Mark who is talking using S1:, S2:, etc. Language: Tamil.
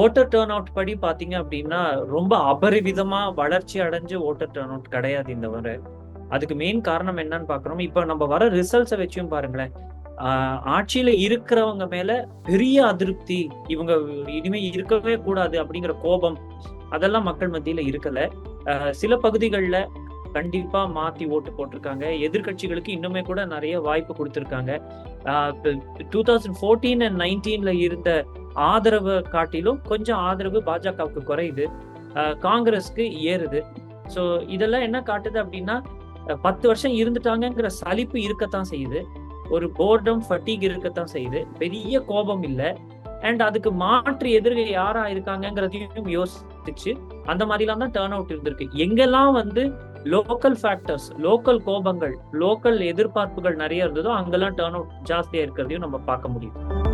S1: ஓட்டர் டேர்ன் அவுட் படி பாத்தீங்க அப்படின்னா ரொம்ப அபரிவிதமா வளர்ச்சி அடைஞ்ச ஓட்டர் டேர்ன் அவுட் கிடையாது இந்த வர அதுக்கு மெயின் காரணம் என்னன்னு பாக்குறோம். இப்ப நம்ம வர ரிசல்ட்ஸை வச்சும் பாருங்களேன். ஆட்சியில இருக்கிறவங்க மேல பெரிய அதிருப்தி இவங்க இனிமே இருக்கவே கூடாது அப்படிங்கிற கோபம் அதெல்லாம் மக்கள் மத்தியில இருக்கல. சில பகுதிகளில் கண்டிப்பா மாத்தி ஓட்டு போட்டிருக்காங்க. எதிர்க்கட்சிகளுக்கு இன்னுமே கூட நிறைய வாய்ப்பு கொடுத்துருக்காங்க. டூ தௌசண்ட் ஃபோர்டீன் அண்ட் நைன்டீன்ல இருந்த ஆதரவை காட்டிலும் கொஞ்சம் ஆதரவு பாஜகவுக்கு குறையுது. காங்கிரஸ்க்கு ஏறுது. ஸோ இதெல்லாம் என்ன காட்டுது அப்படின்னா பத்து வருஷம் இருந்துட்டாங்கிற சலிப்பு இருக்கத்தான் செய்யுது. ஒரு போர்டம் ஃபட்டிக் இருக்கத்தான் செய்யுது. பெரிய கோபம் இல்லை. அண்ட் அதுக்கு மாற்று எதிர்கை யாரா இருக்காங்கங்கிறதையும் யோசிச்சு அந்த மாதிரிலாம் தான் டேர்ன் அவுட் இருந்திருக்கு. எங்கெல்லாம் வந்து லோக்கல் ஃபேக்டர்ஸ் லோக்கல் கோபங்கள் லோக்கல் எதிர்பார்ப்புகள் நிறைய இருந்ததோ அங்கெல்லாம் டேர்ன் அவுட் ஜாஸ்தியா இருக்கிறதையும் நம்ம பார்க்க முடியும்